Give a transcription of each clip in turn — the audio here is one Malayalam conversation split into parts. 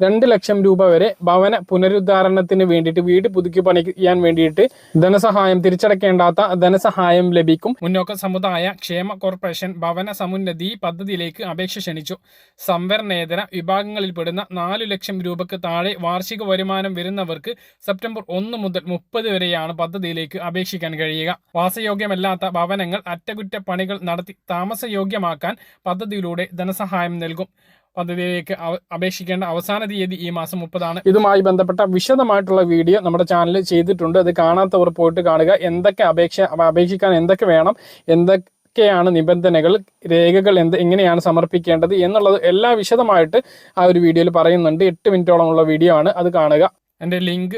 രണ്ട് ലക്ഷം രൂപ വരെ ഭവന പുനരുദ്ധാരണത്തിന് വേണ്ടിയിട്ട് വീട് പുതുക്കി പണിയാൻ വേണ്ടിയിട്ട് ധനസഹായം തിരിച്ചടക്കേണ്ടാത്ത ധനസഹായം ലഭിക്കും. മുന്നോക്ക സമുദായ ക്ഷേമ കോർപ്പറേഷൻ ഭവന സമുന്നതി പദ്ധതിയിലേക്ക് അപേക്ഷ ക്ഷണിച്ചു. സംവരണേതര വിഭാഗങ്ങളിൽപ്പെടുന്ന നാലു ലക്ഷം രൂപക്ക് താഴെ വാർഷിക വരുമാനം വരുന്നവർക്ക് സെപ്റ്റംബർ ഒന്ന് മുതൽ മുപ്പത് വരെയാണ് പദ്ധതിയിലേക്ക് അപേക്ഷിക്കാൻ കഴിയുക. വാസയോഗ്യമല്ലാത്ത ഭവനങ്ങൾ അറ്റകുറ്റപ്പണികൾ നടത്തി താമസയോഗ്യമാക്കാൻ പദ്ധതിയിലൂടെ ധനസഹായം നൽകും. പദ്ധതിയിലേക്ക് അപേക്ഷിക്കേണ്ട അവസാന തീയതി ഈ മാസം മുപ്പതാണ്. ഇതുമായി ബന്ധപ്പെട്ട വിശദമായിട്ടുള്ള വീഡിയോ നമ്മുടെ ചാനൽ ചെയ്തിട്ടുണ്ട്. അത് കാണാത്തവർ പോയിട്ട് കാണുക. എന്തൊക്കെ അപേക്ഷ അപേക്ഷിക്കാൻ എന്തൊക്കെ വേണം എന്തൊക്കെ എന്തൊക്കെയാണ് നിബന്ധനകൾ രേഖകൾ എന്ത് എങ്ങനെയാണ് സമർപ്പിക്കേണ്ടത് എന്നുള്ളത് എല്ലാ വിശദമായിട്ട് ആ ഒരു വീഡിയോയിൽ പറയുന്നുണ്ട്. എട്ട് മിനിറ്റോളമുള്ള വീഡിയോ ആണ്. അത് കാണുക. എന്റെ ലിങ്ക്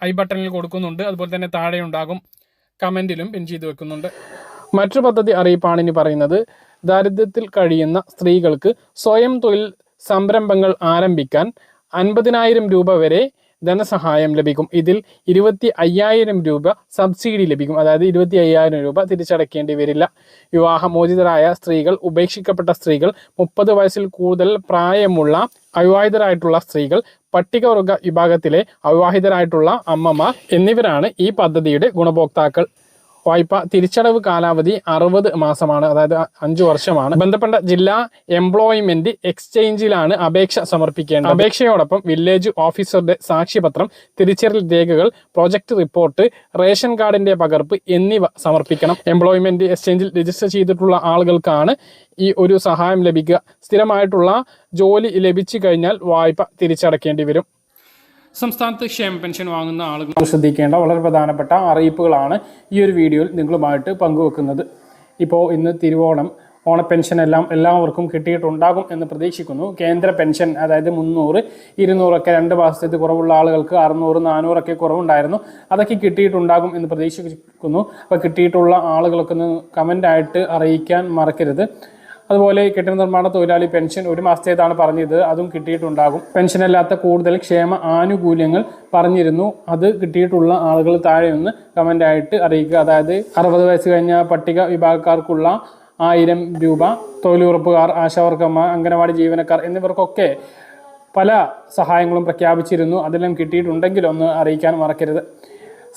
ഐ ബട്ടണിൽ കൊടുക്കുന്നുണ്ട്. അതുപോലെ തന്നെ താഴെ ഉണ്ടാകും കമന്റിലും പിൻ ചെയ്ത് വെക്കുന്നുണ്ട്. മറ്റൊരു പദ്ധതി അറിയിപ്പാണ് ഇനി പറയുന്നത്. ദാരിദ്ര്യത്തിൽ കഴിയുന്ന സ്ത്രീകൾക്ക് സ്വയം തൊഴിൽ സംരംഭങ്ങൾ ആരംഭിക്കാൻ അൻപതിനായിരം രൂപ വരെ ധനസഹായം ലഭിക്കും. ഇതിൽ ഇരുപത്തി അയ്യായിരം രൂപ സബ്സിഡി ലഭിക്കും. അതായത് ഇരുപത്തി അയ്യായിരം രൂപ തിരിച്ചടക്കേണ്ടി വരില്ല. വിവാഹമോചിതരായ സ്ത്രീകൾ ഉപേക്ഷിക്കപ്പെട്ട സ്ത്രീകൾ മുപ്പത് വയസ്സിൽ കൂടുതൽ പ്രായമുള്ള അവിവാഹിതരായിട്ടുള്ള സ്ത്രീകൾ പട്ടികവർഗ വിഭാഗത്തിലെ അവിവാഹിതരായിട്ടുള്ള അമ്മമാർ എന്നിവരാണ് ഈ പദ്ധതിയുടെ ഗുണഭോക്താക്കൾ. വായ്പ തിരിച്ചടവ് കാലാവധി അറുപത് മാസമാണ് അതായത് അഞ്ചു വർഷമാണ്. ബന്ധപ്പെട്ട ജില്ലാ എംപ്ലോയ്മെന്റ് എക്സ്ചേഞ്ചിലാണ് അപേക്ഷ സമർപ്പിക്കേണ്ടത്. അപേക്ഷയോടൊപ്പം വില്ലേജ് ഓഫീസറുടെ സാക്ഷ്യപത്രം തിരിച്ചറിയൽ രേഖകൾ പ്രൊജക്ട് റിപ്പോർട്ട് റേഷൻ കാർഡിന്റെ പകർപ്പ് എന്നിവ സമർപ്പിക്കണം. എംപ്ലോയ്മെന്റ് എക്സ്ചേഞ്ചിൽ രജിസ്റ്റർ ചെയ്തിട്ടുള്ള ആളുകൾക്കാണ് ഈ ഒരു സഹായം ലഭിക്കുക. സ്ഥിരമായിട്ടുള്ള ജോലി ലഭിച്ചു കഴിഞ്ഞാൽ വായ്പ തിരിച്ചടക്കേണ്ടി വരും. സംസ്ഥാനത്ത് ക്ഷേമ പെൻഷൻ വാങ്ങുന്ന ആളുകൾ ശ്രദ്ധിക്കേണ്ട വളരെ പ്രധാനപ്പെട്ട അറിയിപ്പുകളാണ് ഈ ഒരു വീഡിയോയിൽ നിങ്ങളുമായിട്ട് പങ്കുവെക്കുന്നത്. ഇപ്പോൾ ഇന്ന് തിരുവോണം ഓണ പെൻഷൻ എല്ലാം എല്ലാവർക്കും കിട്ടിയിട്ടുണ്ടാകും എന്ന് പ്രതീക്ഷിക്കുന്നു. കേന്ദ്ര പെൻഷൻ അതായത് മുന്നൂറ് ഇരുന്നൂറൊക്കെ രണ്ട് മാസത്തേക്ക് കുറവുള്ള ആളുകൾക്ക് അറുന്നൂറ് നാനൂറൊക്കെ കുറവുണ്ടായിരുന്നു. അതൊക്കെ കിട്ടിയിട്ടുണ്ടാകും എന്ന് പ്രതീക്ഷിക്കുന്നു. അപ്പോൾ കിട്ടിയിട്ടുള്ള ആളുകളൊക്കെ ഒന്ന് കമന്റായിട്ട് അറിയിക്കാൻ മറക്കരുത്. അതുപോലെ കെട്ടിട നിർമ്മാണ തൊഴിലാളി പെൻഷൻ ഒരു മാസത്തേതാണ് പറഞ്ഞത്. അതും കിട്ടിയിട്ടുണ്ടാകും. പെൻഷനല്ലാത്ത കൂടുതൽ ക്ഷേമ ആനുകൂല്യങ്ങൾ പറഞ്ഞിരുന്നു. അത് കിട്ടിയിട്ടുള്ള ആളുകൾ താഴെ ഒന്ന് കമന്റായിട്ട് അറിയിക്കുക. അതായത് അറുപത് വയസ്സ് കഴിഞ്ഞ പട്ടിക വിഭാഗക്കാർക്കുള്ള ആയിരം രൂപ തൊഴിലുറപ്പുകാർ ആശാവർക്കന്മാർ അംഗനവാടി ജീവനക്കാർ എന്നിവർക്കൊക്കെ പല സഹായങ്ങളും പ്രഖ്യാപിച്ചിരുന്നു. അതെല്ലാം കിട്ടിയിട്ടുണ്ടെങ്കിൽ ഒന്ന് അറിയിക്കാൻ മറക്കരുത്.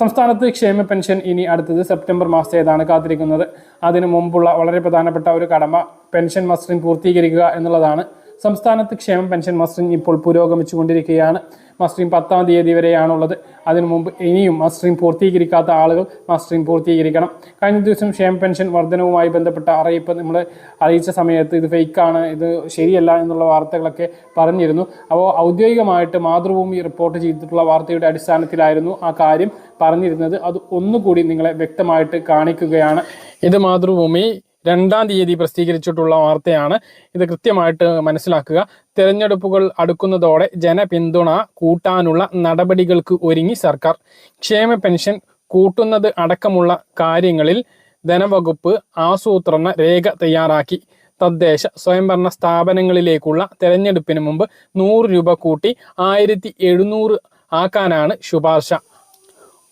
സംസ്ഥാനത്ത് ക്ഷേമ പെൻഷൻ ഇനി അടുത്തത് സെപ്റ്റംബർ മാസത്തേതാണ് കാത്തിരിക്കുന്നത്. അതിനു മുമ്പുള്ള വളരെ പ്രധാനപ്പെട്ട ഒരു കടമ പെൻഷൻ മസ്റ്ററിംഗ് പൂർത്തീകരിക്കുക എന്നുള്ളതാണ്. സംസ്ഥാനത്ത് ക്ഷേമ പെൻഷൻ മസ്റ്ററിംഗ് ഇപ്പോൾ പുരോഗമിച്ചുകൊണ്ടിരിക്കുകയാണ്. മസ്റ്ററിംഗ് പത്താം തീയതി വരെയാണുള്ളത്. അതിനു മുമ്പ് ഇനിയും മസ്റ്ററിംഗ് പൂർത്തീകരിക്കാത്ത ആളുകൾ മസ്റ്ററിംഗ് പൂർത്തീകരിക്കണം. കഴിഞ്ഞ ദിവസം ക്ഷേമ പെൻഷൻ വർധനവുമായി ബന്ധപ്പെട്ട അറിയിപ്പ് നമ്മൾ അറിയിച്ച സമയത്ത് ഇത് ഫേക്കാണ് ഇത് ശരിയല്ല എന്നുള്ള വാർത്തകളൊക്കെ പറഞ്ഞിരുന്നു. അപ്പോൾ ഔദ്യോഗികമായിട്ട് മാതൃഭൂമി റിപ്പോർട്ട് ചെയ്തിട്ടുള്ള വാർത്തയുടെ അടിസ്ഥാനത്തിലായിരുന്നു ആ കാര്യം പറഞ്ഞിരുന്നത്. അത് ഒന്നുകൂടി നിങ്ങളെ വ്യക്തമായിട്ട് കാണിക്കുകയാണ്. ഇത് മാതൃഭൂമി രണ്ടാം തീയതി പ്രസിദ്ധീകരിച്ചിട്ടുള്ള വാർത്തയാണ് ഇത് കൃത്യമായിട്ട് മനസ്സിലാക്കുക. തെരഞ്ഞെടുപ്പുകൾ അടുക്കുന്നതോടെ ജനപിന്തുണ കൂട്ടാനുള്ള നടപടികൾക്ക് ഒരുങ്ങി സർക്കാർ. ക്ഷേമ പെൻഷൻ കൂട്ടുന്നത് അടക്കമുള്ള കാര്യങ്ങളിൽ ധനവകുപ്പ് ആസൂത്രണ രേഖ തയ്യാറാക്കി. തദ്ദേശ സ്വയംഭരണ സ്ഥാപനങ്ങളിലേക്കുള്ള തെരഞ്ഞെടുപ്പിന് മുമ്പ് നൂറ് രൂപ കൂട്ടി ആയിരത്തി എഴുന്നൂറ് ആക്കാനാണ് ശുപാർശ.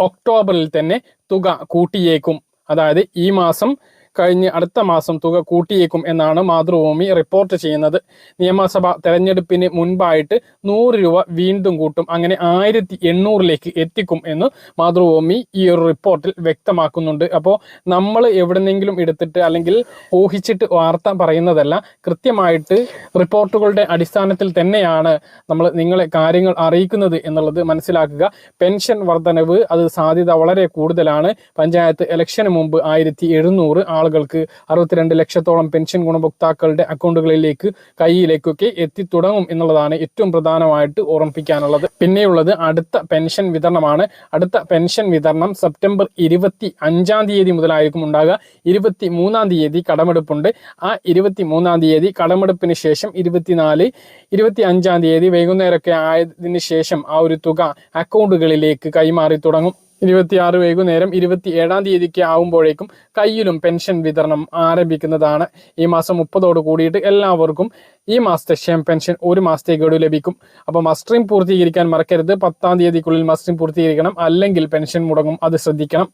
ഒക്ടോബറിൽ തന്നെ തുക കൂട്ടിയേക്കും. അതായത് ഈ മാസം കഴിഞ്ഞ് അടുത്ത മാസം തുക കൂട്ടിയേക്കും എന്നാണ് മാതൃഭൂമി റിപ്പോർട്ട് ചെയ്യുന്നത്. നിയമസഭ തെരഞ്ഞെടുപ്പിന് മുൻപായിട്ട് നൂറ് രൂപ വീണ്ടും കൂട്ടും. അങ്ങനെ ആയിരത്തി എണ്ണൂറിലേക്ക് എത്തിക്കും എന്ന് മാതൃഭൂമി ഈ ഒരു റിപ്പോർട്ടിൽ വ്യക്തമാക്കുന്നുണ്ട്. അപ്പോൾ നമ്മൾ എവിടെന്നെങ്കിലും എടുത്തിട്ട് അല്ലെങ്കിൽ ഊഹിച്ചിട്ട് വാർത്ത പറയുന്നതല്ല കൃത്യമായിട്ട് റിപ്പോർട്ടുകളുടെ അടിസ്ഥാനത്തിൽ തന്നെയാണ് നമ്മൾ നിങ്ങളെ കാര്യങ്ങൾ അറിയിക്കുന്നത് എന്നുള്ളത് മനസ്സിലാക്കുക. പെൻഷൻ വർധനവ് അത് സാധ്യത വളരെ കൂടുതലാണ്. പഞ്ചായത്ത് ഇലക്ഷന് മുമ്പ് ആയിരത്തി എഴുന്നൂറ് ആളുകൾക്ക് അറുപത്തിരണ്ട് ലക്ഷത്തോളം പെൻഷൻ ഗുണഭോക്താക്കളുടെ അക്കൗണ്ടുകളിലേക്ക് കൈയിലേക്കൊക്കെ എത്തിത്തുടങ്ങും എന്നുള്ളതാണ് ഏറ്റവും പ്രധാനമായിട്ട് ഓർമ്മിപ്പിക്കാനുള്ളത്. പിന്നെയുള്ളത് അടുത്ത പെൻഷൻ വിതരണമാണ്. അടുത്ത പെൻഷൻ വിതരണം സെപ്റ്റംബർ ഇരുപത്തി അഞ്ചാം തീയതി മുതലായിരിക്കും ഉണ്ടാകുക. ഇരുപത്തി മൂന്നാം തീയതി കടമെടുപ്പുണ്ട്. ആ ഇരുപത്തി മൂന്നാം തീയതി കടമെടുപ്പിന് ശേഷം ഇരുപത്തിനാല് ഇരുപത്തി അഞ്ചാം തീയതി വൈകുന്നേരമൊക്കെ ആയതിനു ശേഷം ആ ഒരു തുക അക്കൗണ്ടുകളിലേക്ക് കൈമാറി തുടങ്ങും. ഇരുപത്തിയാറ് വൈകുന്നേരം ഇരുപത്തി ഏഴാം തീയതിക്ക് ആവുമ്പോഴേക്കും കയ്യിലും പെൻഷൻ വിതരണം ആരംഭിക്കുന്നതാണ്. ഈ മാസം മുപ്പതോട് കൂടിയിട്ട് എല്ലാവർക്കും ഈ മാസത്തെ ക്ഷേം പെൻഷൻ ഒരു മാസത്തെ ഗഡു ലഭിക്കും. അപ്പോൾ മസ്റ്ററിംഗ് പൂർത്തീകരിക്കാൻ മറക്കരുത്. പത്താം തീയതിക്കുള്ളിൽ മസ്റ്ററിംഗ് പൂർത്തീകരിക്കണം. അല്ലെങ്കിൽ പെൻഷൻ മുടങ്ങും. അത് ശ്രദ്ധിക്കണം.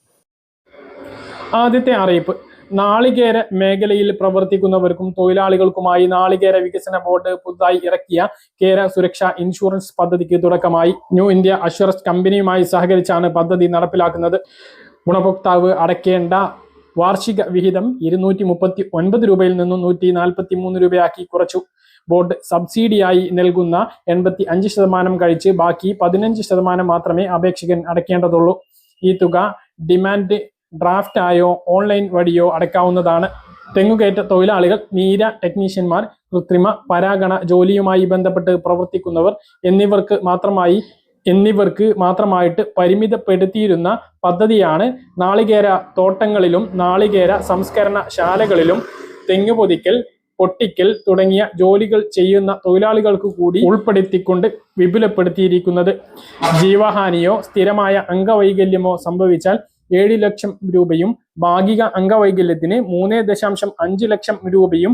ആദ്യത്തെ അറിയിപ്പ്. നാളികേര മേഖലയിൽ പ്രവർത്തിക്കുന്നവർക്കും തൊഴിലാളികൾക്കുമായി നാളികേര വികസന ബോർഡ് പുതുതായി ഇറക്കിയ കേര സുരക്ഷ ഇൻഷുറൻസ് പദ്ധതിക്ക് തുടക്കമായി. ന്യൂ ഇന്ത്യ അഷ്വറൻസ് കമ്പനിയുമായി സഹകരിച്ചാണ് പദ്ധതി നടപ്പിലാക്കുന്നത്. ഗുണഭോക്താവ് അടയ്ക്കേണ്ട വാർഷിക വിഹിതം ഇരുന്നൂറ്റി മുപ്പത്തി ഒൻപത് രൂപയിൽ നിന്നും നൂറ്റി നാൽപ്പത്തി മൂന്ന് രൂപയാക്കി കുറച്ചു. ബോർഡ് സബ്സിഡിയായി നൽകുന്ന എൺപത്തി അഞ്ച് ശതമാനം കഴിച്ച് ബാക്കി പതിനഞ്ച് ശതമാനം മാത്രമേ അപേക്ഷകൻ അടയ്ക്കേണ്ടതുള്ളൂ. ഈ തുക ഡിമാൻഡ് ഡ്രാഫ്റ്റ് ആയോ ഓൺലൈൻ വഴിയോ അടയ്ക്കാവുന്നതാണ് തെങ്ങുകയറ്റ തൊഴിലാളികൾ നീര ടെക്നീഷ്യന്മാർ കൃത്രിമ പരാഗണ ജോലിയുമായി ബന്ധപ്പെട്ട് പ്രവർത്തിക്കുന്നവർ എന്നിവർക്ക് മാത്രമായി എന്നിവർക്ക് മാത്രമായിട്ട് പരിമിതപ്പെടുത്തിയിരുന്ന പദ്ധതിയാണ് നാളികേര തോട്ടങ്ങളിലും നാളികേര സംസ്കരണ ശാലകളിലും തെങ്ങ് പൊതിക്കൽ പൊട്ടിക്കൽ തുടങ്ങിയ ജോലികൾ ചെയ്യുന്ന തൊഴിലാളികൾക്ക് കൂടി ഉൾപ്പെടുത്തിക്കൊണ്ട് വിപുലപ്പെടുത്തിയിരിക്കുന്നത്. ജീവഹാനിയോ സ്ഥിരമായ അംഗവൈകല്യമോ സംഭവിച്ചാൽ ഏഴ് ലക്ഷം രൂപയും ഭാഗിക അംഗവൈകല്യത്തിന് മൂന്ന് ദശാംശം അഞ്ച് ലക്ഷം രൂപയും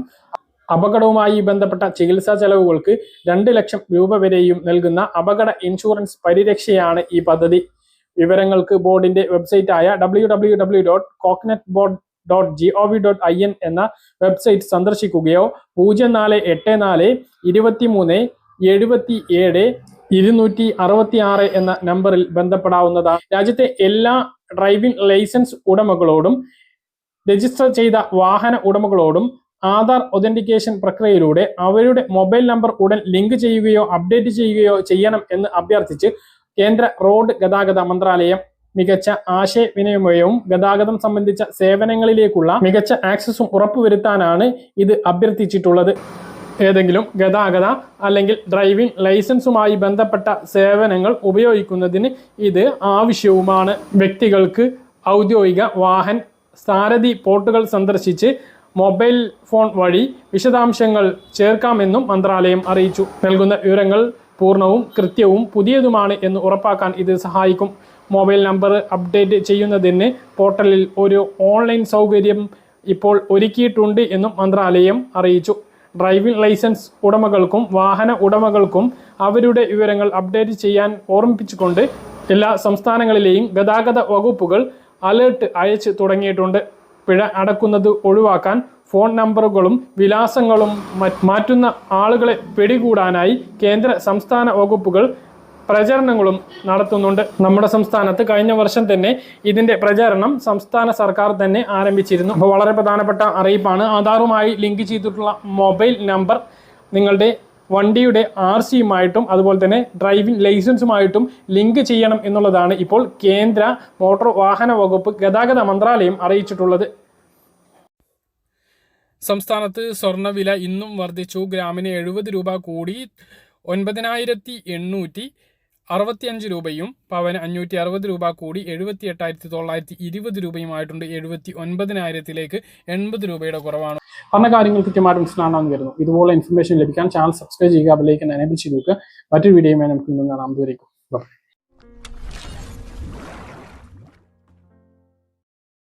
അപകടവുമായി ബന്ധപ്പെട്ട ചികിത്സാ ചെലവുകൾക്ക് രണ്ട് ലക്ഷം രൂപ വരെയും നൽകുന്ന അപകട ഇൻഷുറൻസ് പരിരക്ഷയാണ് ഈ പദ്ധതി. വിവരങ്ങൾക്ക് ബോർഡിന്റെ വെബ്സൈറ്റായ W W W dot coconut board dot G O V dot I N എന്ന വെബ്സൈറ്റ് സന്ദർശിക്കുകയോ പൂജ്യം നാല് എട്ട് നാല് ഇരുപത്തി മൂന്ന് എഴുപത്തി ഏഴ് ഇരുന്നൂറ്റി അറുപത്തി ആറ് എന്ന നമ്പറിൽ ബന്ധപ്പെടാവുന്നതാണ്. രാജ്യത്തെ എല്ലാ ഡ്രൈവിംഗ് ലൈസൻസ് ഉടമകളോടും രജിസ്റ്റർ ചെയ്ത വാഹന ഉടമകളോടും ആധാർ ഒതന്റിക്കേഷൻ പ്രക്രിയയിലൂടെ അവരുടെ മൊബൈൽ നമ്പർ ഉടൻ ലിങ്ക് ചെയ്യുകയോ അപ്ഡേറ്റ് ചെയ്യുകയോ ചെയ്യണം എന്ന് അഭ്യർത്ഥിച്ച് കേന്ദ്ര റോഡ് ഗതാഗത മന്ത്രാലയം മികച്ച ആശയവിനിമയവും ഗതാഗതം സംബന്ധിച്ച സേവനങ്ങളിലേക്കുള്ള മികച്ച ആക്സസും ഉറപ്പുവരുത്താനാണ് ഇത് അഭ്യർത്ഥിച്ചിട്ടുള്ളത്. ഏതെങ്കിലും ഗതാഗത അല്ലെങ്കിൽ ഡ്രൈവിംഗ് ലൈസൻസുമായി ബന്ധപ്പെട്ട സേവനങ്ങൾ ഉപയോഗിക്കുന്നതിന് ഇത് ആവശ്യവുമാണ്. വ്യക്തികൾക്ക് ഔദ്യോഗിക വാഹൻ സാരഥി പോർട്ടുകൾ സന്ദർശിച്ച് മൊബൈൽ ഫോൺ വഴി വിശദാംശങ്ങൾ ചേർക്കാമെന്നും മന്ത്രാലയം അറിയിച്ചു. നൽകുന്ന വിവരങ്ങൾ പൂർണവും കൃത്യവും പുതിയതുമാണ് എന്ന് ഉറപ്പാക്കാൻ ഇത് സഹായിക്കും. മൊബൈൽ നമ്പർ അപ്ഡേറ്റ് ചെയ്യുന്നതിന് പോർട്ടലിൽ ഒരു ഓൺലൈൻ സൗകര്യം ഇപ്പോൾ ഒരുക്കിയിട്ടുണ്ട് എന്നും മന്ത്രാലയം അറിയിച്ചു. ഡ്രൈവിംഗ് ലൈസൻസ് ഉടമകൾക്കും വാഹന ഉടമകൾക്കും അവരുടെ വിവരങ്ങൾ അപ്ഡേറ്റ് ചെയ്യാൻ ഓർമ്മിപ്പിച്ചുകൊണ്ട് എല്ലാ സംസ്ഥാനങ്ങളിലെയും ഗതാഗത വകുപ്പുകൾ അലേർട്ട് അയച്ചു തുടങ്ങിയിട്ടുണ്ട്. പിഴ അടക്കുന്നത് ഒഴിവാക്കാൻ ഫോൺ നമ്പറുകളും വിലാസങ്ങളും മറ്റ് മാറ്റുന്ന ആളുകളെ പിടികൂടാനായി കേന്ദ്ര സംസ്ഥാന വകുപ്പുകൾ പ്രചരണങ്ങളും നടത്തുന്നുണ്ട്. നമ്മുടെ സംസ്ഥാനത്ത് കഴിഞ്ഞ വർഷം തന്നെ ഇതിന്റെ പ്രചാരണം സംസ്ഥാന സർക്കാർ തന്നെ ആരംഭിച്ചിരുന്നു. അപ്പോൾ വളരെ പ്രധാനപ്പെട്ട അറിയിപ്പാണ്. ആധാറുമായി ലിങ്ക് ചെയ്തിട്ടുള്ള മൊബൈൽ നമ്പർ നിങ്ങളുടെ വണ്ടിയുടെ ആർ സിയുമായിട്ടും അതുപോലെ തന്നെ ഡ്രൈവിംഗ് ലൈസൻസുമായിട്ടും ലിങ്ക് ചെയ്യണം എന്നുള്ളതാണ് ഇപ്പോൾ കേന്ദ്ര മോട്ടോർ വാഹന വകുപ്പ് ഗതാഗത മന്ത്രാലയം അറിയിച്ചിട്ടുള്ളത്. സംസ്ഥാനത്ത് സ്വർണവില ഇന്നും വർദ്ധിച്ചു. ഗ്രാമിന് എഴുപത് രൂപ കൂടി. ഒൻപതിനായിരത്തി എണ്ണൂറ്റി അറുപത്തിയഞ്ച് രൂപയും പവന് അഞ്ഞൂറ്റി അറുപത് രൂപ കൂടി എഴുപത്തി എട്ടായിരത്തി തൊള്ളായിരത്തി ഇരുപത് രൂപയുമായിട്ടുണ്ട്. എഴുപത്തി ഒൻപതിനായിരത്തിലേക്ക് എൺപത് രൂപയുടെ കുറവാണ്. പറഞ്ഞ കാര്യങ്ങൾ കൃത്യമായിട്ട് മനസ്സിലാണെന്ന് വരുന്നു ഇതുപോലെ ഇൻഫർമേഷൻ ലഭിക്കാൻ ചാനൽ സബ്സ്ക്രൈബ് ചെയ്യുക അതിലേക്ക് എനേബിൾ ചെയ്ത് നോക്കുക മറ്റൊരു വീഡിയോയുമായി നമുക്ക് ഇന്ന് കാണാം. ദൂരേക്കും